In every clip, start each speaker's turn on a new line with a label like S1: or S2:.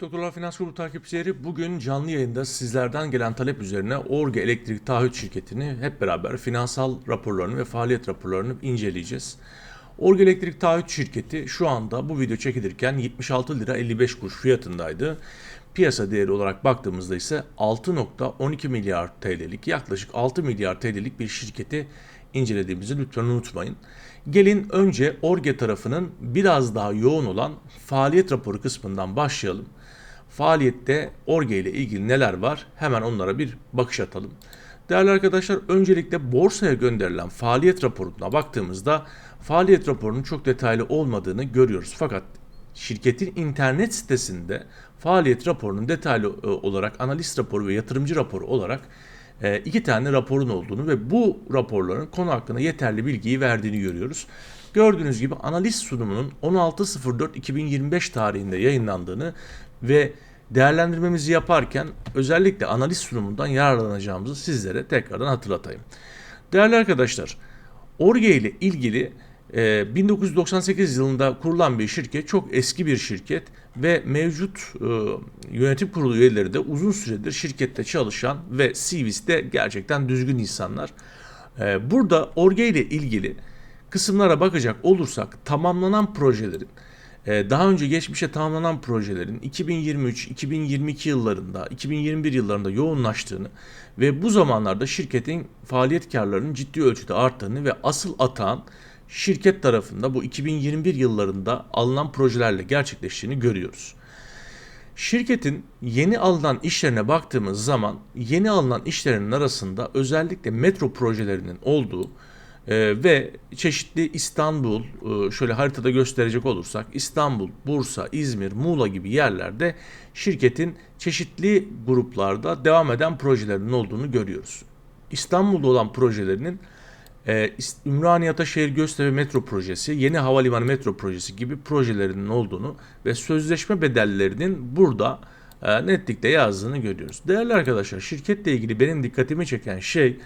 S1: Doktorlar Finans Grubu takipçileri bugün canlı yayında sizlerden gelen talep üzerine Orge Elektrik Taahhüt Şirketi'ni hep beraber finansal raporlarını ve faaliyet raporlarını inceleyeceğiz. Orge Elektrik Taahhüt Şirketi şu anda bu video çekilirken 76 lira 55 kuruş fiyatındaydı. Piyasa değeri olarak baktığımızda ise 6.12 milyar TL'lik yaklaşık 6 milyar TL'lik bir şirketi incelediğimizi lütfen unutmayın. Gelin önce Orge tarafının biraz daha yoğun olan faaliyet raporu kısmından başlayalım. Faaliyette Orge ile ilgili neler var hemen onlara bir bakış atalım. Değerli arkadaşlar öncelikle borsaya gönderilen faaliyet raporuna baktığımızda faaliyet raporunun çok detaylı olmadığını görüyoruz. Fakat şirketin internet sitesinde faaliyet raporunun detaylı e, olarak analist raporu ve yatırımcı raporu olarak e, iki tane raporun olduğunu ve bu raporların konu hakkında yeterli bilgiyi verdiğini görüyoruz. Gördüğünüz gibi analiz sunumunun 16.04.2025 tarihinde yayınlandığını ve değerlendirmemizi yaparken özellikle analiz sunumundan yararlanacağımızı sizlere tekrardan hatırlatayım. Değerli arkadaşlar, Orge ile ilgili e, 1998 yılında kurulan bir şirket, çok eski bir şirket ve mevcut e, yönetim kurulu üyeleri de uzun süredir şirkette çalışan ve CV'si gerçekten düzgün insanlar. E, burada Orge ile ilgili kısımlara bakacak olursak tamamlanan projelerin e, daha önce geçmişe tamamlanan projelerin 2023-2022 yıllarında, 2021 yıllarında yoğunlaştığını ve bu zamanlarda şirketin faaliyet karlarının ciddi ölçüde arttığını ve asıl atağın şirket tarafında bu 2021 yıllarında alınan projelerle gerçekleştiğini görüyoruz. Şirketin yeni alınan işlerine baktığımız zaman yeni alınan işlerinin arasında özellikle metro projelerinin olduğu e, ve çeşitli İstanbul e, şöyle haritada gösterecek olursak İstanbul, Bursa, İzmir, Muğla gibi yerlerde şirketin çeşitli gruplarda devam eden projelerinin olduğunu görüyoruz. İstanbul'da olan projelerinin e, Ümraniye Ataşehir Göztepe Metro Projesi, Yeni Havalimanı Metro Projesi gibi projelerinin olduğunu ve sözleşme bedellerinin burada e, netlikle yazdığını görüyoruz. Değerli arkadaşlar şirketle ilgili benim dikkatimi çeken şey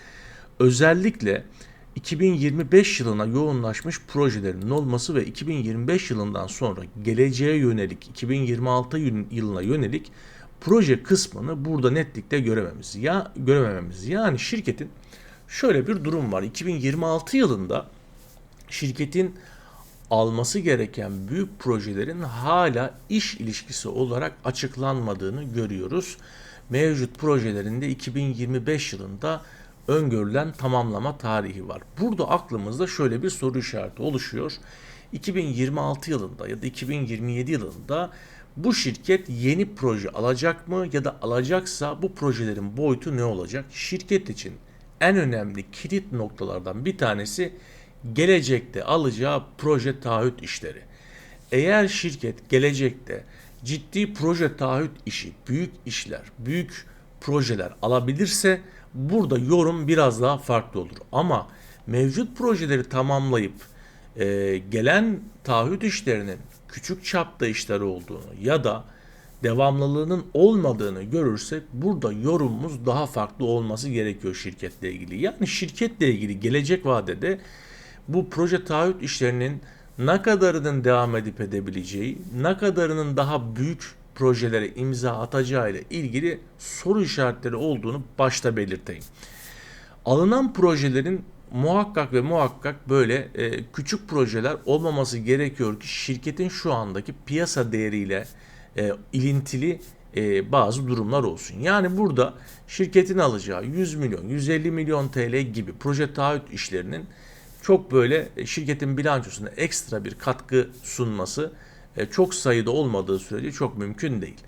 S1: özellikle 2025 yılına yoğunlaşmış projelerinin olması ve 2025 yılından sonra geleceğe yönelik 2026 yılına yönelik proje kısmını burada netlikle görememiz. Ya göremememiz. Yani şirketin şöyle bir durum var. 2026 yılında şirketin alması gereken büyük projelerin hala iş ilişkisi olarak açıklanmadığını görüyoruz. Mevcut projelerinde 2025 yılında öngörülen tamamlama tarihi var. Burada aklımızda şöyle bir soru işareti oluşuyor. 2026 yılında ya da 2027 yılında bu şirket yeni proje alacak mı ya da alacaksa bu projelerin boyutu ne olacak? Şirket için en önemli kilit noktalardan bir tanesi gelecekte alacağı proje taahhüt işleri. Eğer şirket gelecekte ciddi proje taahhüt işi, büyük işler, büyük projeler alabilirse burada yorum biraz daha farklı olur. Ama mevcut projeleri tamamlayıp e, gelen taahhüt işlerinin küçük çapta işler olduğunu ya da devamlılığının olmadığını görürsek burada yorumumuz daha farklı olması gerekiyor şirketle ilgili. Yani şirketle ilgili gelecek vadede bu proje taahhüt işlerinin ne kadarının devam edip edebileceği, ne kadarının daha büyük projelere imza atacağı ile ilgili soru işaretleri olduğunu başta belirteyim. Alınan projelerin muhakkak ve muhakkak böyle e, küçük projeler olmaması gerekiyor ki şirketin şu andaki piyasa değeriyle e, ilintili e, bazı durumlar olsun. Yani burada şirketin alacağı 100 milyon, 150 milyon TL gibi proje taahhüt işlerinin çok böyle e, şirketin bilançosuna ekstra bir katkı sunması çok sayıda olmadığı sürece çok mümkün değil.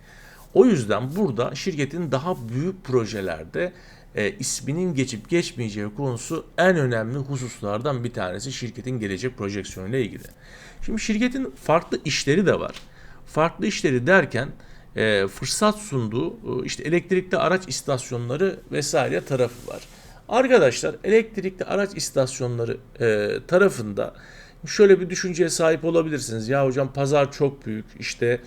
S1: O yüzden burada şirketin daha büyük projelerde e, isminin geçip geçmeyeceği konusu en önemli hususlardan bir tanesi şirketin gelecek projeksiyonu ile ilgili. Şimdi şirketin farklı işleri de var. Farklı işleri derken e, fırsat sunduğu e, işte elektrikli araç istasyonları vesaire tarafı var. Arkadaşlar elektrikli araç istasyonları e, tarafında şöyle bir düşünceye sahip olabilirsiniz. Ya hocam pazar çok büyük işte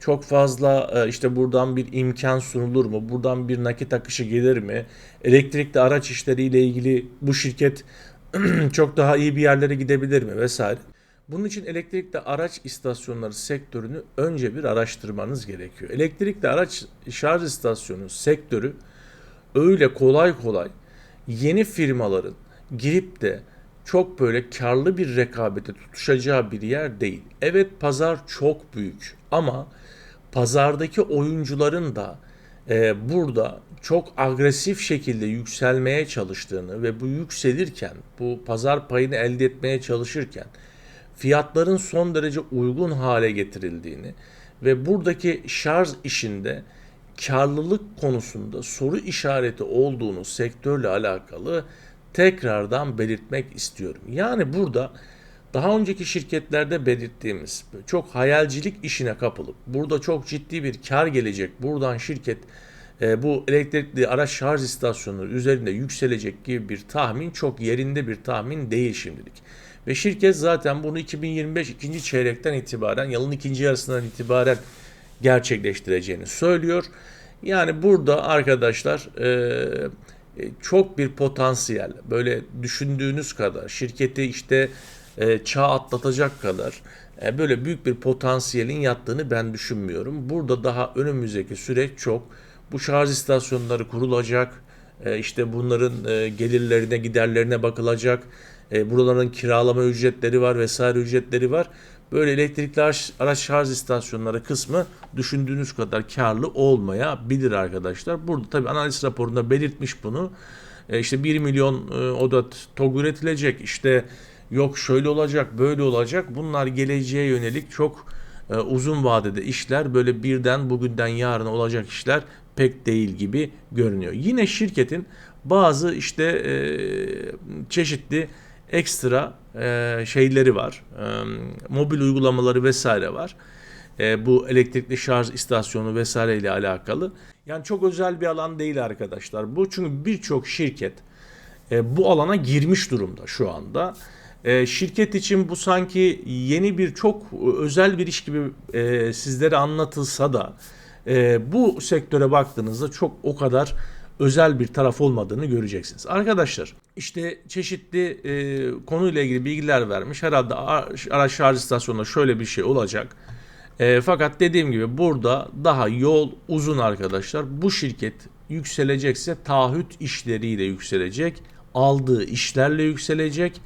S1: çok fazla e, işte buradan bir imkan sunulur mu? Buradan bir nakit akışı gelir mi? Elektrikli araç işleriyle ilgili bu şirket çok daha iyi bir yerlere gidebilir mi vesaire. Bunun için elektrikli araç istasyonları sektörünü önce bir araştırmanız gerekiyor. Elektrikli araç şarj istasyonu sektörü öyle kolay kolay yeni firmaların girip de çok böyle karlı bir rekabete tutuşacağı bir yer değil. Evet pazar çok büyük ama pazardaki oyuncuların da e, burada çok agresif şekilde yükselmeye çalıştığını ve bu yükselirken, bu pazar payını elde etmeye çalışırken fiyatların son derece uygun hale getirildiğini ve buradaki şarj işinde karlılık konusunda soru işareti olduğunu sektörle alakalı tekrardan belirtmek istiyorum. Yani burada daha önceki şirketlerde belirttiğimiz çok hayalcilik işine kapılıp burada çok ciddi bir kar gelecek. Buradan şirket e, bu elektrikli araç şarj istasyonları üzerinde yükselecek gibi bir tahmin çok yerinde bir tahmin değil şimdilik. Ve şirket zaten bunu 2025 ikinci çeyrekten itibaren, yılın ikinci yarısından itibaren gerçekleştireceğini söylüyor. Yani burada arkadaşlar e, çok bir potansiyel, böyle düşündüğünüz kadar, şirketi işte e, çağ atlatacak kadar e, böyle büyük bir potansiyelin yattığını ben düşünmüyorum. Burada daha önümüzdeki süreç çok. Bu şarj istasyonları kurulacak, e, işte bunların e, gelirlerine, giderlerine bakılacak. E, buraların kiralama ücretleri var vesaire ücretleri var. Böyle elektrikli araç şarj istasyonları kısmı düşündüğünüz kadar karlı olmayabilir arkadaşlar. Burada tabii analiz raporunda belirtmiş bunu. E, işte 1 milyon e, oda TOG üretilecek. İşte yok şöyle olacak, böyle olacak. Bunlar geleceğe yönelik çok e, uzun vadede işler. Böyle birden bugünden yarına olacak işler pek değil gibi görünüyor. Yine şirketin bazı işte e, çeşitli ekstra e, şeyleri var. E, mobil uygulamaları vesaire var. E, bu elektrikli şarj istasyonu vesaire ile alakalı. Yani çok özel bir alan değil arkadaşlar. Bu çünkü birçok şirket e, bu alana girmiş durumda şu anda. E, şirket için bu sanki yeni bir çok özel bir iş gibi e, sizlere anlatılsa da e, bu sektöre baktığınızda çok o kadar özel bir taraf olmadığını göreceksiniz. Arkadaşlar işte çeşitli e, konuyla ilgili bilgiler vermiş. Herhalde araç şarj istasyonunda şöyle bir şey olacak. E, fakat dediğim gibi burada daha yol uzun arkadaşlar. Bu şirket yükselecekse taahhüt işleriyle yükselecek. Aldığı işlerle yükselecek.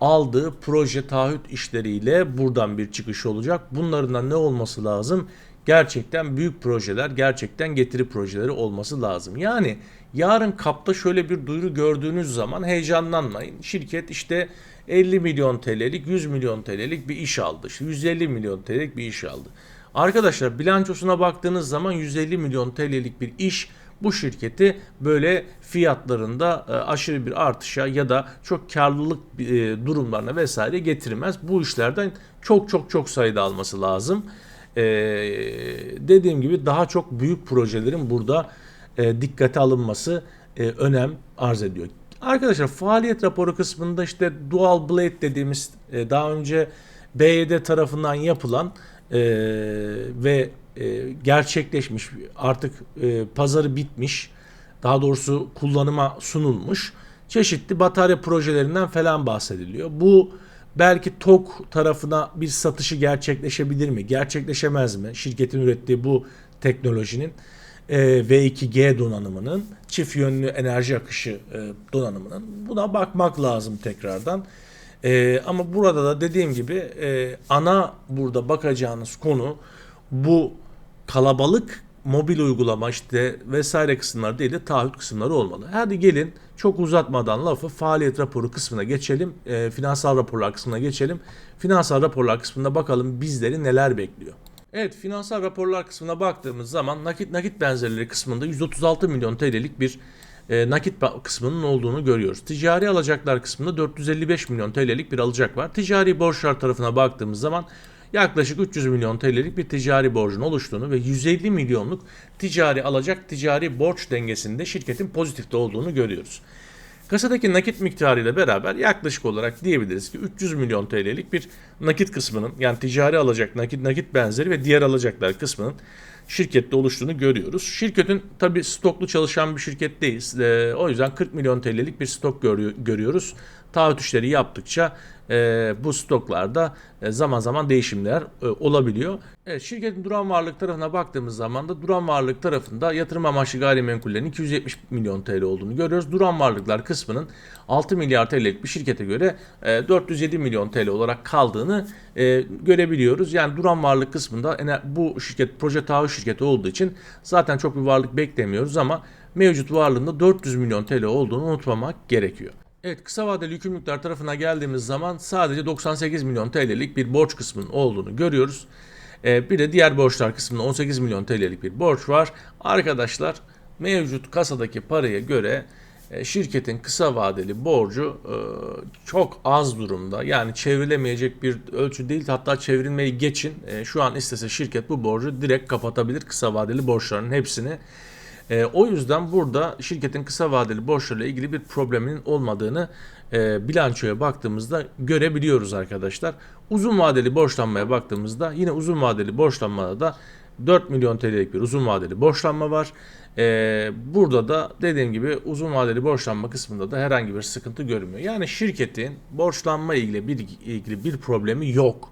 S1: Aldığı proje taahhüt işleriyle buradan bir çıkış olacak. Bunların ne olması lazım? Gerçekten büyük projeler, gerçekten getiri projeleri olması lazım. Yani yarın kapta şöyle bir duyuru gördüğünüz zaman heyecanlanmayın. Şirket işte 50 milyon TL'lik, 100 milyon TL'lik bir iş aldı. İşte 150 milyon TL'lik bir iş aldı. Arkadaşlar bilançosuna baktığınız zaman 150 milyon TL'lik bir iş bu şirketi böyle fiyatlarında e, aşırı bir artışa ya da çok karlılık e, durumlarına vesaire getirmez. Bu işlerden çok çok çok sayıda alması lazım e, dediğim gibi daha çok büyük projelerin burada e, dikkate alınması e, önem arz ediyor. Arkadaşlar faaliyet raporu kısmında işte Dual Blade dediğimiz e, daha önce BYD tarafından yapılan e, ve e, gerçekleşmiş artık e, pazarı bitmiş daha doğrusu kullanıma sunulmuş çeşitli batarya projelerinden falan bahsediliyor. Bu Belki TOK tarafına bir satışı gerçekleşebilir mi? Gerçekleşemez mi? Şirketin ürettiği bu teknolojinin e, V2G donanımının çift yönlü enerji akışı e, donanımının buna bakmak lazım tekrardan. E, ama burada da dediğim gibi e, ana burada bakacağınız konu bu kalabalık mobil uygulama işte vesaire kısımları değil de taahhüt kısımları olmalı. Hadi gelin çok uzatmadan lafı faaliyet raporu kısmına geçelim. E, finansal raporlar kısmına geçelim. Finansal raporlar kısmında bakalım bizleri neler bekliyor. Evet finansal raporlar kısmına baktığımız zaman nakit nakit benzerleri kısmında 136 milyon TL'lik bir e, nakit kısmının olduğunu görüyoruz. Ticari alacaklar kısmında 455 milyon TL'lik bir alacak var. Ticari borçlar tarafına baktığımız zaman yaklaşık 300 milyon TL'lik bir ticari borcun oluştuğunu ve 150 milyonluk ticari alacak ticari borç dengesinde şirketin pozitifte olduğunu görüyoruz. Kasadaki nakit miktarı ile beraber yaklaşık olarak diyebiliriz ki 300 milyon TL'lik bir nakit kısmının yani ticari alacak nakit nakit benzeri ve diğer alacaklar kısmının şirkette oluştuğunu görüyoruz. Şirketin tabi stoklu çalışan bir şirket değil. E, o yüzden 40 milyon TL'lik bir stok görüyoruz. Taahhüt işleri yaptıkça e, bu stoklarda e, zaman zaman değişimler e, olabiliyor. Evet, şirketin duran varlık tarafına baktığımız zaman da duran varlık tarafında yatırım amaçlı gayrimenkullerin 270 milyon TL olduğunu görüyoruz. Duran varlıklar kısmının 6 milyar TL'lik bir şirkete göre e, 407 milyon TL olarak kaldığını e, görebiliyoruz. Yani duran varlık kısmında bu şirket proje taahhüt şirketi olduğu için zaten çok bir varlık beklemiyoruz ama mevcut varlığında 400 milyon TL olduğunu unutmamak gerekiyor. Evet kısa vadeli yükümlülükler tarafına geldiğimiz zaman sadece 98 milyon TL'lik bir borç kısmının olduğunu görüyoruz. Ee, bir de diğer borçlar kısmında 18 milyon TL'lik bir borç var. Arkadaşlar mevcut kasadaki paraya göre e, şirketin kısa vadeli borcu e, çok az durumda. Yani çevrilemeyecek bir ölçü değil hatta çevrilmeyi geçin. E, Şu an istese şirket bu borcu direkt kapatabilir kısa vadeli borçların hepsini. E, o yüzden burada şirketin kısa vadeli borçlarıyla ilgili bir probleminin olmadığını e, bilançoya baktığımızda görebiliyoruz arkadaşlar. Uzun vadeli borçlanmaya baktığımızda yine uzun vadeli borçlanmada da 4 milyon TL'lik bir uzun vadeli borçlanma var. E, burada da dediğim gibi uzun vadeli borçlanma kısmında da herhangi bir sıkıntı görünmüyor. Yani şirketin borçlanma ilgili bir ilgili bir problemi yok.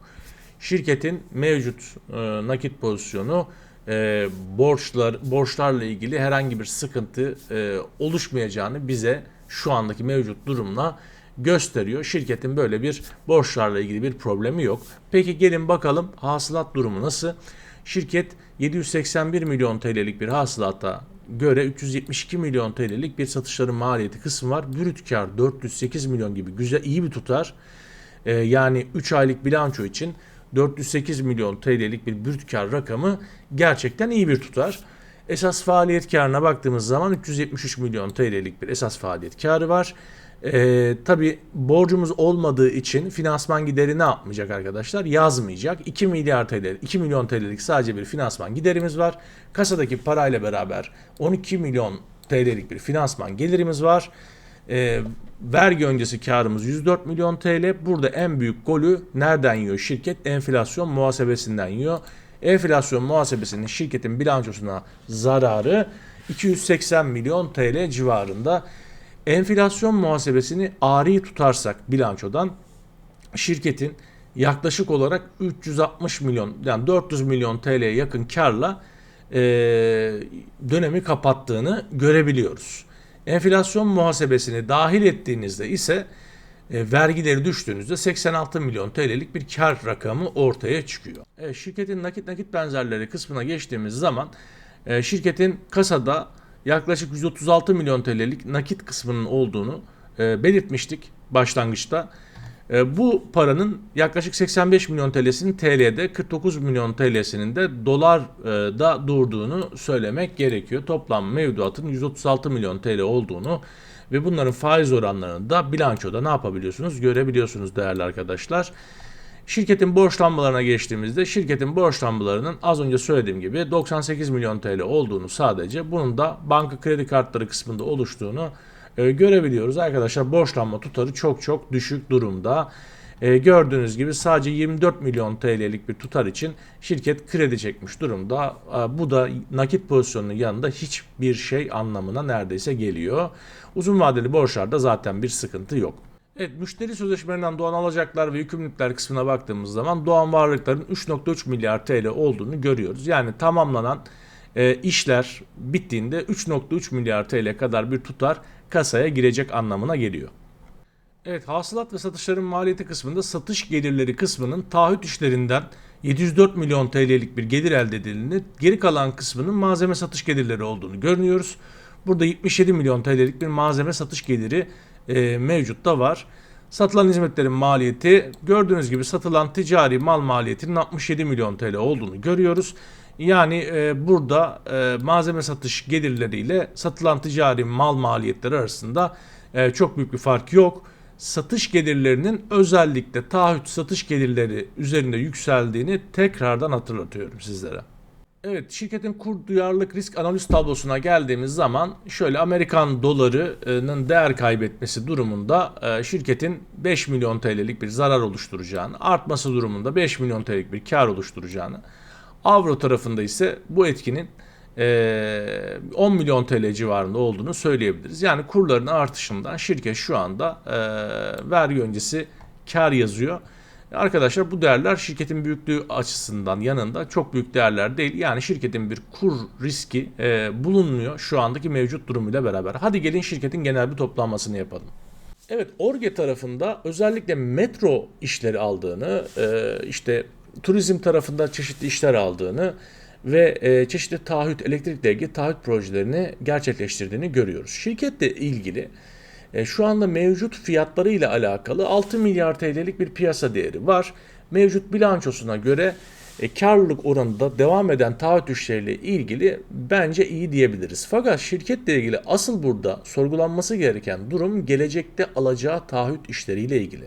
S1: Şirketin mevcut e, nakit pozisyonu e, borçlar borçlarla ilgili herhangi bir sıkıntı e, oluşmayacağını bize şu andaki mevcut durumla gösteriyor. Şirketin böyle bir borçlarla ilgili bir problemi yok. Peki gelin bakalım hasılat durumu nasıl? Şirket 781 milyon TL'lik bir hasılata göre 372 milyon TL'lik bir satışların maliyeti kısmı var. Brüt kar 408 milyon gibi güzel iyi bir tutar. Ee, yani 3 aylık bilanço için 408 milyon TL'lik bir brüt kar rakamı gerçekten iyi bir tutar. Esas faaliyet karına baktığımız zaman 373 milyon TL'lik bir esas faaliyet karı var. Ee, Tabi borcumuz olmadığı için finansman gideri ne yapmayacak arkadaşlar? Yazmayacak. 2 milyar TL, 2 milyon TL'lik sadece bir finansman giderimiz var. Kasadaki parayla beraber 12 milyon TL'lik bir finansman gelirimiz var. Ee, vergi öncesi karımız 104 milyon TL. Burada en büyük golü nereden yiyor şirket? Enflasyon muhasebesinden yiyor. Enflasyon muhasebesinin şirketin bilançosuna zararı 280 milyon TL civarında. Enflasyon muhasebesini ari tutarsak bilançodan şirketin yaklaşık olarak 360 milyon yani 400 milyon TL'ye yakın karla e, dönemi kapattığını görebiliyoruz. Enflasyon muhasebesini dahil ettiğinizde ise e, vergileri düştüğünüzde 86 milyon TL'lik bir kar rakamı ortaya çıkıyor. E, şirketin nakit nakit benzerleri kısmına geçtiğimiz zaman e, şirketin kasada yaklaşık 136 milyon TL'lik nakit kısmının olduğunu e, belirtmiştik başlangıçta. E, bu paranın yaklaşık 85 milyon TL'sinin TL'de 49 milyon TL'sinin de dolarda durduğunu söylemek gerekiyor. Toplam mevduatın 136 milyon TL olduğunu ve bunların faiz oranlarını da bilançoda ne yapabiliyorsunuz görebiliyorsunuz değerli arkadaşlar. Şirketin borçlanmalarına geçtiğimizde şirketin borçlanmalarının az önce söylediğim gibi 98 milyon TL olduğunu sadece bunun da banka kredi kartları kısmında oluştuğunu e, görebiliyoruz. Arkadaşlar borçlanma tutarı çok çok düşük durumda. E, gördüğünüz gibi sadece 24 milyon TL'lik bir tutar için şirket kredi çekmiş durumda. E, bu da nakit pozisyonunun yanında hiçbir şey anlamına neredeyse geliyor. Uzun vadeli borçlarda zaten bir sıkıntı yok. Evet müşteri sözleşmelerinden doğan alacaklar ve yükümlülükler kısmına baktığımız zaman doğan varlıkların 3.3 milyar TL olduğunu görüyoruz. Yani tamamlanan e, işler bittiğinde 3.3 milyar TL kadar bir tutar kasaya girecek anlamına geliyor. Evet hasılat ve satışların maliyeti kısmında satış gelirleri kısmının taahhüt işlerinden 704 milyon TL'lik bir gelir elde edildiğini, geri kalan kısmının malzeme satış gelirleri olduğunu görüyoruz. Burada 77 milyon TL'lik bir malzeme satış geliri e, mevcutta var. Satılan hizmetlerin maliyeti gördüğünüz gibi satılan ticari mal maliyetinin 67 milyon TL olduğunu görüyoruz. Yani e, burada e, malzeme satış gelirleriyle satılan ticari mal maliyetleri arasında e, çok büyük bir fark yok. Satış gelirlerinin özellikle taahhüt satış gelirleri üzerinde yükseldiğini tekrardan hatırlatıyorum sizlere. Evet, şirketin kur duyarlılık risk analiz tablosuna geldiğimiz zaman şöyle Amerikan dolarının değer kaybetmesi durumunda e, şirketin 5 milyon TL'lik bir zarar oluşturacağını, artması durumunda 5 milyon TL'lik bir kar oluşturacağını, avro tarafında ise bu etkinin e, 10 milyon TL civarında olduğunu söyleyebiliriz. Yani kurların artışından şirket şu anda e, vergi öncesi kar yazıyor. Arkadaşlar bu değerler şirketin büyüklüğü açısından yanında çok büyük değerler değil. Yani şirketin bir kur riski e, bulunmuyor şu andaki mevcut durumuyla beraber. Hadi gelin şirketin genel bir toplanmasını yapalım. Evet Orge tarafında özellikle metro işleri aldığını, e, işte turizm tarafında çeşitli işler aldığını ve e, çeşitli taahhüt, elektrikle ilgili taahhüt projelerini gerçekleştirdiğini görüyoruz. Şirketle ilgili e, şu anda mevcut fiyatları ile alakalı 6 milyar TL'lik bir piyasa değeri var. Mevcut bilançosuna göre e, karlılık oranında devam eden taahhüt işleriyle ilgili bence iyi diyebiliriz. Fakat şirketle ilgili asıl burada sorgulanması gereken durum gelecekte alacağı taahhüt işleriyle ilgili.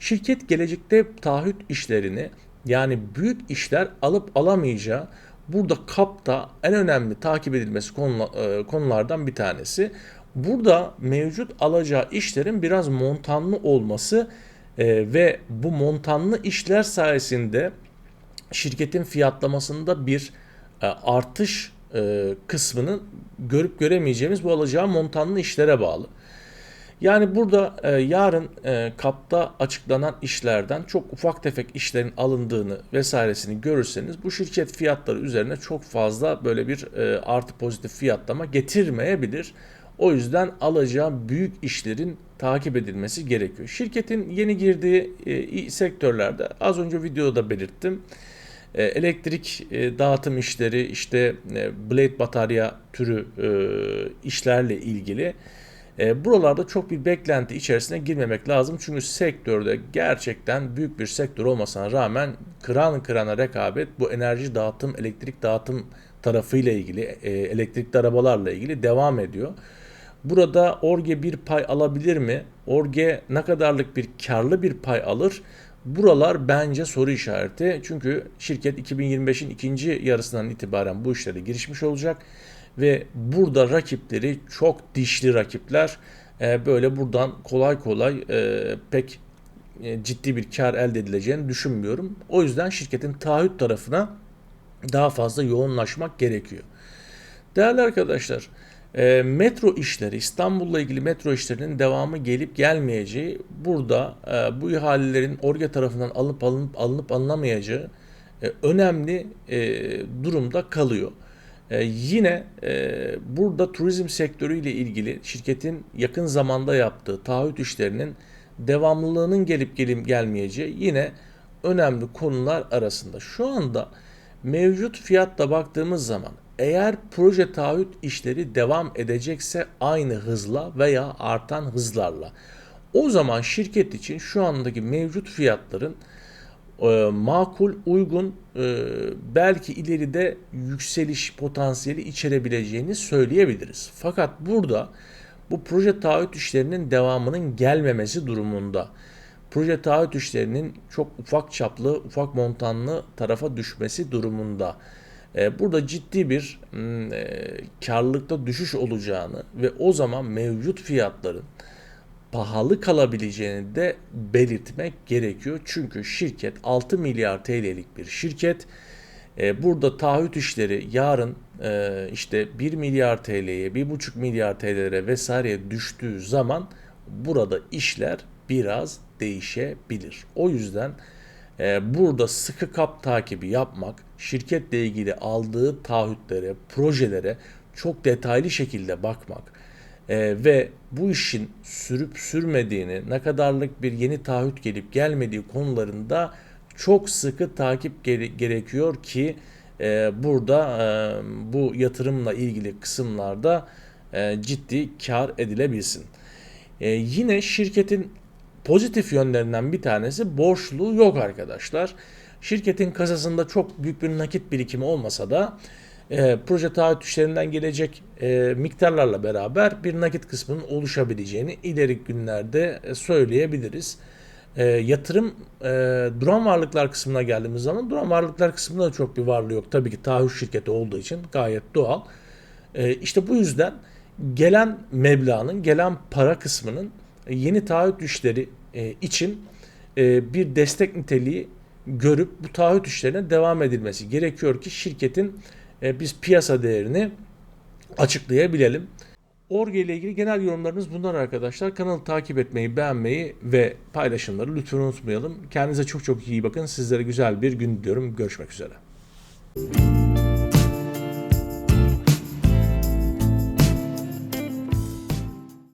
S1: Şirket gelecekte taahhüt işlerini yani büyük işler alıp alamayacağı burada kapta en önemli takip edilmesi e, konulardan bir tanesi. Burada mevcut alacağı işlerin biraz montanlı olması e, ve bu montanlı işler sayesinde şirketin fiyatlamasında bir e, artış kısmını görüp göremeyeceğimiz bu alacağı montanlı işlere bağlı. Yani burada e, yarın e, kapta açıklanan işlerden çok ufak tefek işlerin alındığını vesairesini görürseniz bu şirket fiyatları üzerine çok fazla böyle bir e, artı pozitif fiyatlama getirmeyebilir. O yüzden alacağı büyük işlerin takip edilmesi gerekiyor. Şirketin yeni girdiği e, sektörlerde az önce videoda belirttim. E, elektrik e, dağıtım işleri, işte e, blade batarya türü işlerle ilgili e, buralarda çok bir beklenti içerisine girmemek lazım. Çünkü sektörde gerçekten büyük bir sektör olmasına rağmen kıran kırana rekabet bu enerji dağıtım, elektrik dağıtım tarafıyla ilgili, e, elektrikli arabalarla ilgili devam ediyor. Burada Orge bir pay alabilir mi? Orge ne kadarlık bir karlı bir pay alır? Buralar bence soru işareti. Çünkü şirket 2025'in ikinci yarısından itibaren bu işlere girişmiş olacak. Ve burada rakipleri çok dişli rakipler. Ee, böyle buradan kolay kolay e, pek e, ciddi bir kar elde edileceğini düşünmüyorum. O yüzden şirketin taahhüt tarafına daha fazla yoğunlaşmak gerekiyor. Değerli arkadaşlar, e, metro işleri, İstanbul'la ilgili metro işlerinin devamı gelip gelmeyeceği, burada e, bu ihalelerin Orge tarafından alıp alınıp alınıp alınamayacağı e, önemli e, durumda kalıyor. E, yine e, burada turizm sektörüyle ilgili şirketin yakın zamanda yaptığı taahhüt işlerinin devamlılığının gelip gelip gelmeyeceği yine önemli konular arasında. Şu anda mevcut fiyatla baktığımız zaman eğer proje taahhüt işleri devam edecekse aynı hızla veya artan hızlarla o zaman şirket için şu andaki mevcut fiyatların e, makul, uygun, e, belki ileride yükseliş potansiyeli içerebileceğini söyleyebiliriz. Fakat burada bu proje taahhüt işlerinin devamının gelmemesi durumunda proje taahhüt işlerinin çok ufak çaplı, ufak montanlı tarafa düşmesi durumunda e, burada ciddi bir e, karlılıkta düşüş olacağını ve o zaman mevcut fiyatların pahalı kalabileceğini de belirtmek gerekiyor. Çünkü şirket 6 milyar TL'lik bir şirket. E, burada taahhüt işleri yarın işte 1 milyar TL'ye, 1,5 milyar TL'lere vesaireye düştüğü zaman burada işler biraz değişebilir. O yüzden e, burada sıkı kap takibi yapmak, şirketle ilgili aldığı taahhütlere, projelere çok detaylı şekilde bakmak e, ve bu işin sürüp sürmediğini, ne kadarlık bir yeni taahhüt gelip gelmediği konularında çok sıkı takip gere- gerekiyor ki e, burada e, bu yatırımla ilgili kısımlarda e, ciddi kar edilebilsin. E, yine şirketin pozitif yönlerinden bir tanesi borçluğu yok arkadaşlar. Şirketin kasasında çok büyük bir nakit birikimi olmasa da e, proje taahhüt işlerinden gelecek e, miktarlarla beraber bir nakit kısmının oluşabileceğini ileri günlerde e, söyleyebiliriz. E, yatırım e, duran varlıklar kısmına geldiğimiz zaman duran varlıklar kısmında da çok bir varlığı yok. Tabii ki taahhüt şirketi olduğu için gayet doğal. E, işte bu yüzden gelen meblağın, gelen para kısmının yeni taahhüt işleri e, için e, bir destek niteliği görüp bu taahhüt işlerine devam edilmesi gerekiyor ki şirketin e, biz piyasa değerini açıklayabilelim. Orge ile ilgili genel yorumlarınız bunlar arkadaşlar. Kanalı takip etmeyi, beğenmeyi ve paylaşımları lütfen unutmayalım. Kendinize çok çok iyi bakın. Sizlere güzel bir gün diliyorum. Görüşmek üzere.